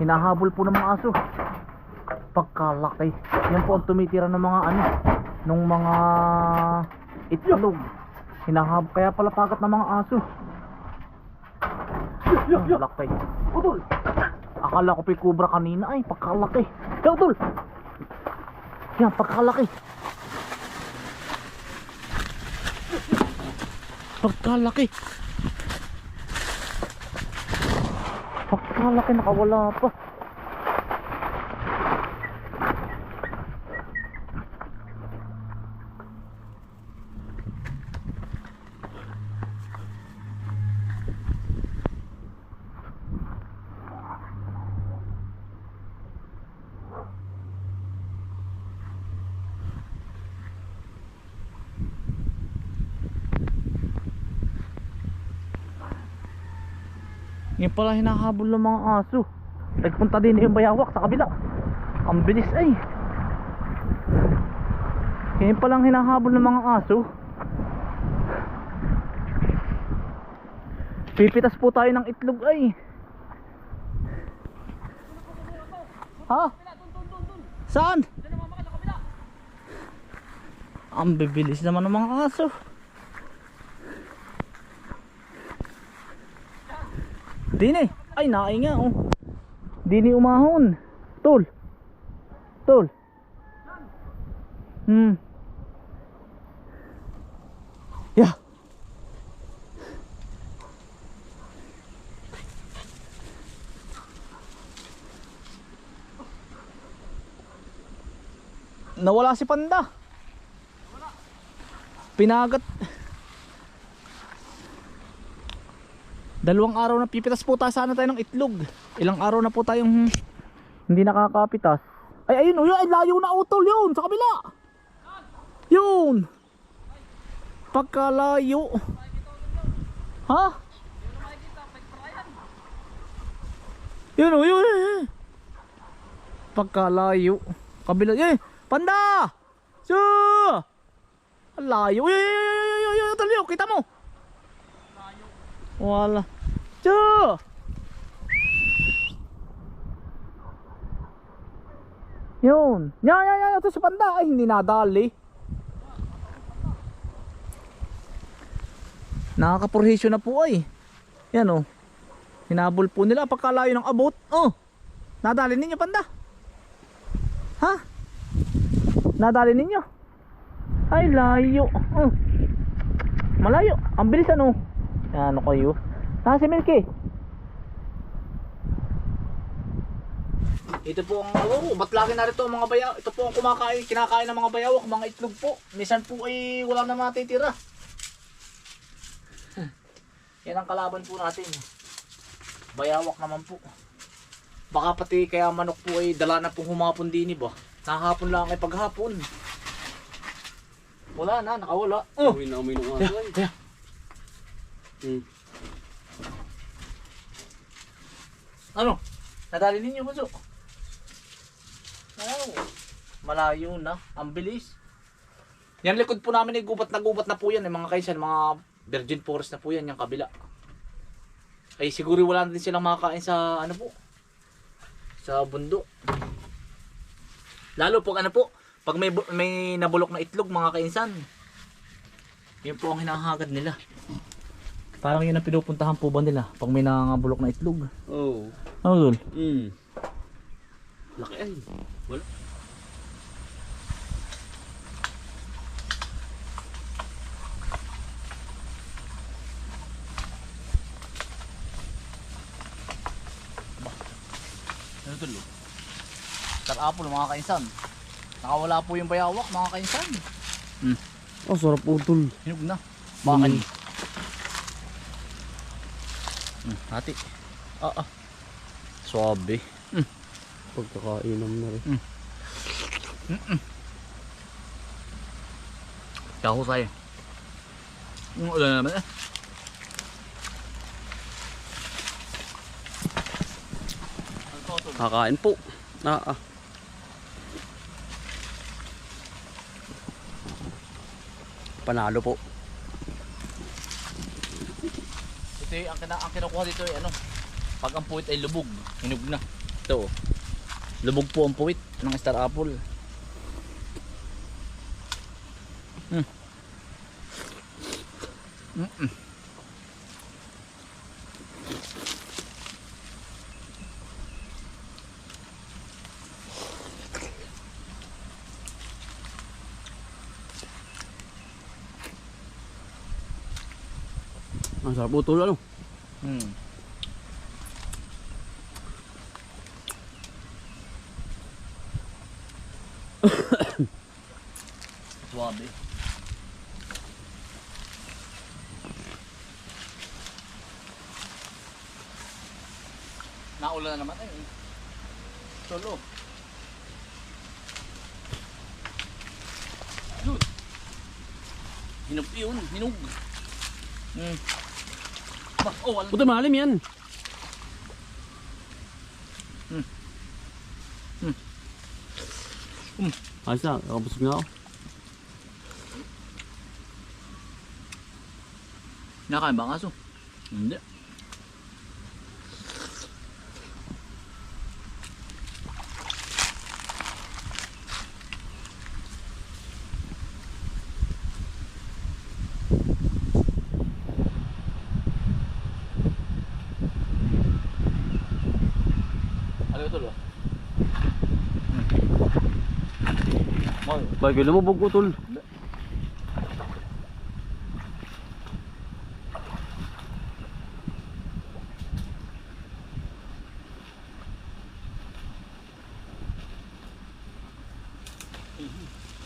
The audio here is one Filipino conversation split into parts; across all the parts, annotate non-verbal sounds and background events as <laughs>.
hinahabol po ng mga aso. Pagkalaki. Yan po ang tumitira ng mga ano ng mga itlog. Hinahabol kaya pala pagat ng mga aso. Ang laki. Utol! Akala ko pa yung kubra kanina. Ay pagkalaki. Yan utol! Yan pagkalaki. Pagkalaki pagkalaki nakawala pa Yung pala hinahabol ng mga aso. Nagpunta din yung bayawak sa kabila. Ang bilis ay. Yan palang hinahabol ng mga aso. Pipitas po tayo ng itlog ay. Ha? Saan? Ang bibilis naman ng mga aso. Dini. Ay, naay nga oh. Dini umahon. Tol. Tol. Hmm. Yeah. Nawala si Panda. Pinagat. Dalawang araw na pipitas po tayo sana tayo ng itlog. Ilang araw na po tayong hindi nakakapitas. Ay ayun, oh, yun, ay layo na utol yun sa kabila. Yun. Pagkalayo. Ha? Yun oh, yun. Pagkalayo. Kabila. Eh, panda! Ang layo. Yun, yun, yun, yun, yun, yun, utol yun. Kita mo. Wala. Chu! Yun. Yan, yan, yan. Ito si Panda. Ay, hindi nadali. Nakakapurhisyo na po ay. Yan oh. Hinabol po nila pagkalayo ng abot. Oh. Nadali ninyo Panda. Ha? Nadali ninyo. Ay, layo. Oh. Malayo. Ang bilis ano. Ano kayo? Ah, si Milky. Ito po ang oh, ba't lagi na rito ang mga bayaw? Ito po ang kumakain, kinakain ng mga bayawak, mga itlog po. Minsan po ay wala na matitira. Yan ang kalaban po natin. Bayawak naman po. Baka pati kaya manok po ay dala na pong humapon din ba? Nakahapon lang ay paghapon. Wala na, nakawala. Oh! Uwi na ng aso Kaya, ay. kaya. Hmm. Ano? Nadali ninyo bunso? Oh, malayo na. Ang bilis. Yan likod po namin ay gubat na gubat na po yan. Eh, mga kaisan, mga virgin forest na po yan, yung kabila. Ay siguro wala na din silang makakain sa ano po. Sa bundok. Lalo po ano po, pag may may nabulok na itlog mga kainsan. Yun po ang hinahagad nila. Parang yun ang pinupuntahan po ba nila pag may nangabulok na itlog. Oh. Ano dul? Hmm. Laki ay. Wala. Ano dul? Tarapol mga kainsan. Nakawala po yung bayawak mga kainsan. Oh, sarap utol. Hinog na. Bakal. Hmm, hati. Ah, ah. Suabe. Pagkakainom na rin. Kaho tayo. Ang ulan naman eh. Kakain po. Ah, ah. Panalo po. Ito yung, ang, kina, ang kinukuha dito ay ano. Pag ang puwit ay lubog, hinog na. Ito. oh. Lubog po ang puwit ng star apple. Mm. Mm-mm. Ang sarap utol ano. Mm. Suabe. Naulan na naman eh. Solo. Hinog yun, hinog. Hmm. Oh, wala. Puto malalim yan. Hmm. Hmm. Hmm. Ayos na, nakabusog na ako. Nakain ba ang aso? Hindi. Ano ito lo? Moy. Bagay lumubog utol.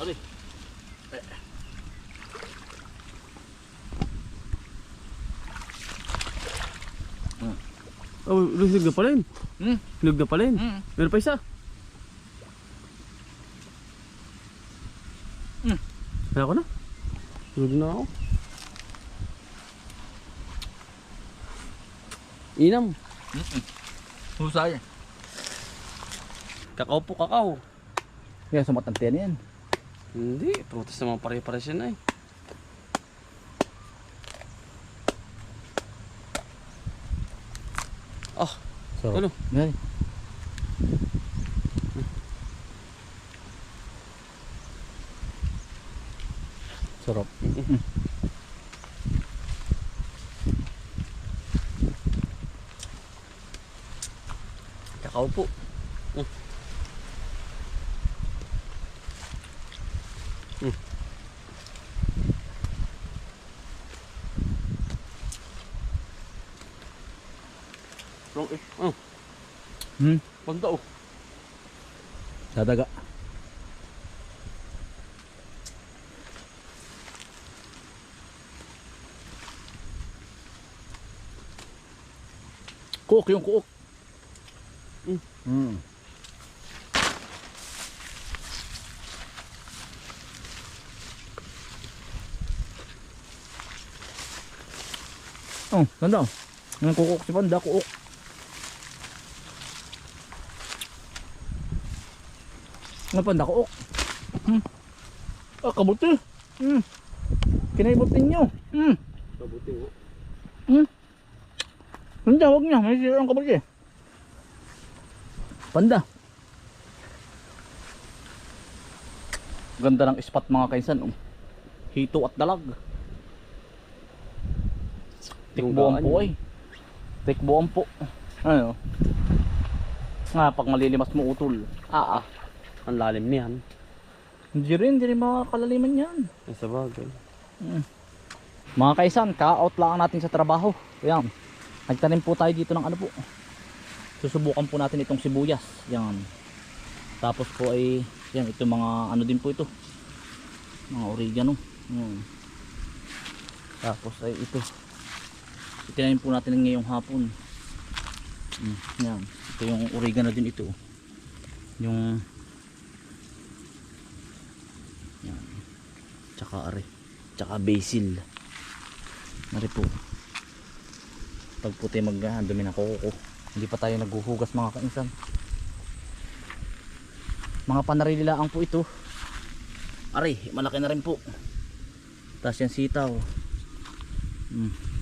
Ali. Oh, hinog na pala yun. Hmm. Hinog na pala yun. Hmm. Meron pa isa. Kaya na. Hinog na ako. Inam. Husay. Kakao po kakao. Kaya sumatante na yan. Hindi, prutas naman pare-pares yan ay. Ah, So, Ano? Yan. Sarap. kakao po. Mm. Mm. Long eh. Oh, Hmm. pagda oh. Dadaga. Kuok yung kuok. Mm. Mm. Oh, ganda. Yung kuok si Panda, kuok. Nga Panda, kuok. Hmm. Ah, kabuti. Hmm. Kinaibot ninyo. Hmm. Kabuti oh. Hmm. Panda, huwag niya. May sira ang kabuti. Panda. Ganda ng spot mga kaisan. Oh. Hito at dalag. Tikbuan po ay. Tikbuan po. Ano? Nga, pag malilimas mo utol. Ah, ah. Ang lalim niyan. Hindi rin, hindi rin makakalaliman yan. Ay, sa bagay. Mga kaisan, ka-out lang natin sa trabaho. Ayan. Nagtanim po tayo dito ng ano po. Susubukan po natin itong sibuyas. Yan. Tapos po ay, yan, ito mga ano din po ito. Mga oregano. Yan. Tapos ay ito. Itinanim po natin ngayong hapon. Mm, yan. Ito yung oregano din ito. Yung yan. Tsaka are. Tsaka basil. Mari po. Pag po tayo mag ah, dumi na kuko. Hindi pa tayo naghuhugas mga kainsan. Mga panarililaang po ito. Aray, malaki na rin po. Tapos yan sitaw. Mm.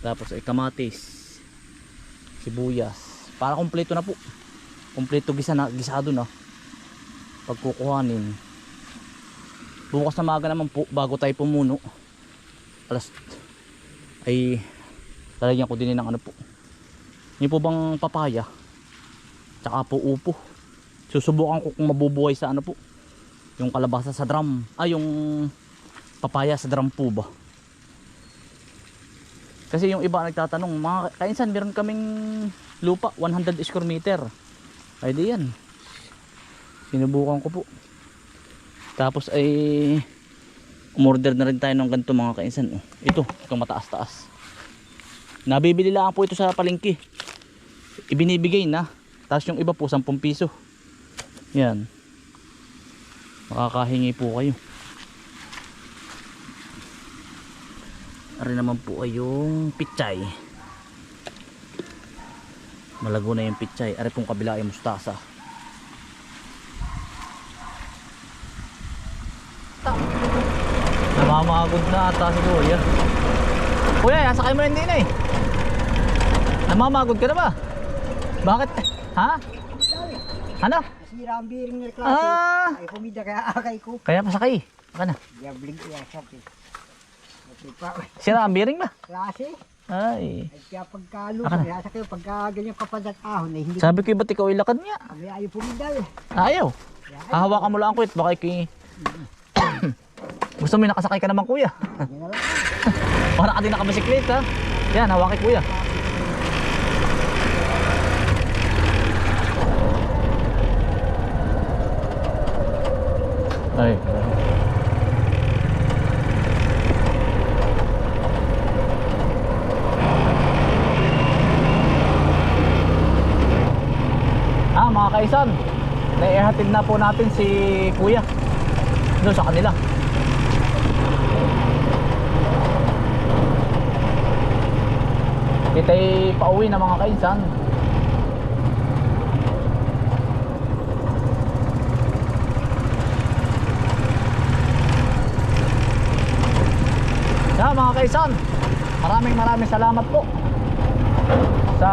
Tapos ay kamatis. Sibuyas. para kumpleto na po. Kumpleto gisa na, gisado na. Pagkukuhanin. Bukas na maga naman po bago tayo pumuno. Alas ay lalagyan ko din ng ano po. Yun po bang papaya? Tsaka po upo. Susubukan ko kung mabubuhay sa ano po. Yung kalabasa sa drum. Ah yung papaya sa drum po ba kasi yung iba nagtatanong mga kainsan meron kaming lupa 100 square meter. Ay di yan. Sinubukan ko po. Tapos ay umorder na rin tayo ng ganito mga kainsan. Oh. ito itong mataas taas nabibili lang po ito sa palengke. Ibinibigay na. Tapos yung iba po 10 piso. Yan. Makakahingi po kayo Ari naman po ay yung pichay. Malago na yung pichay. Ari pong kabila ay mustasa. Namamagod na ata si Kuya. Kuya, yasakay mo hindi na eh. Namamagod ka na ba? Bakit? Ha? Ano? Sira ang bearing ng klase. Ah! Ay, pumida kaya akay ko. Kaya pasakay. Baka na. Diabling sabi. Ito pa, Sira ang bearing ba? klase. Ay. Ay, kaya pagkalo, Aka kaya sa kayo, pagka ganyan kapadat ahon, ay hindi Sabi ko ba't ikaw ilakad niya? kami ayaw pumidal. Ayaw. Kaya ay, Hahawakan mo lang ko baka iki Gusto mo yung nakasakay ka naman kuya. Para <laughs> ka din nakabisikleta. Yan, hawak kay kuya. Ay. Ah, mga kaisan, naihatid na po natin si kuya doon sa kanila. Kita'y pauwi na mga kainsan. Kaya mga kaisan, maraming maraming salamat po sa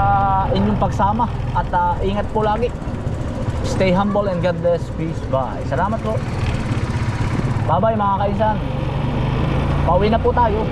inyong pagsama at ah, ingat po lagi. Stay humble and God bless. Peace. Bye. Salamat po. Bye bye mga kaisan. Pauwi na po tayo.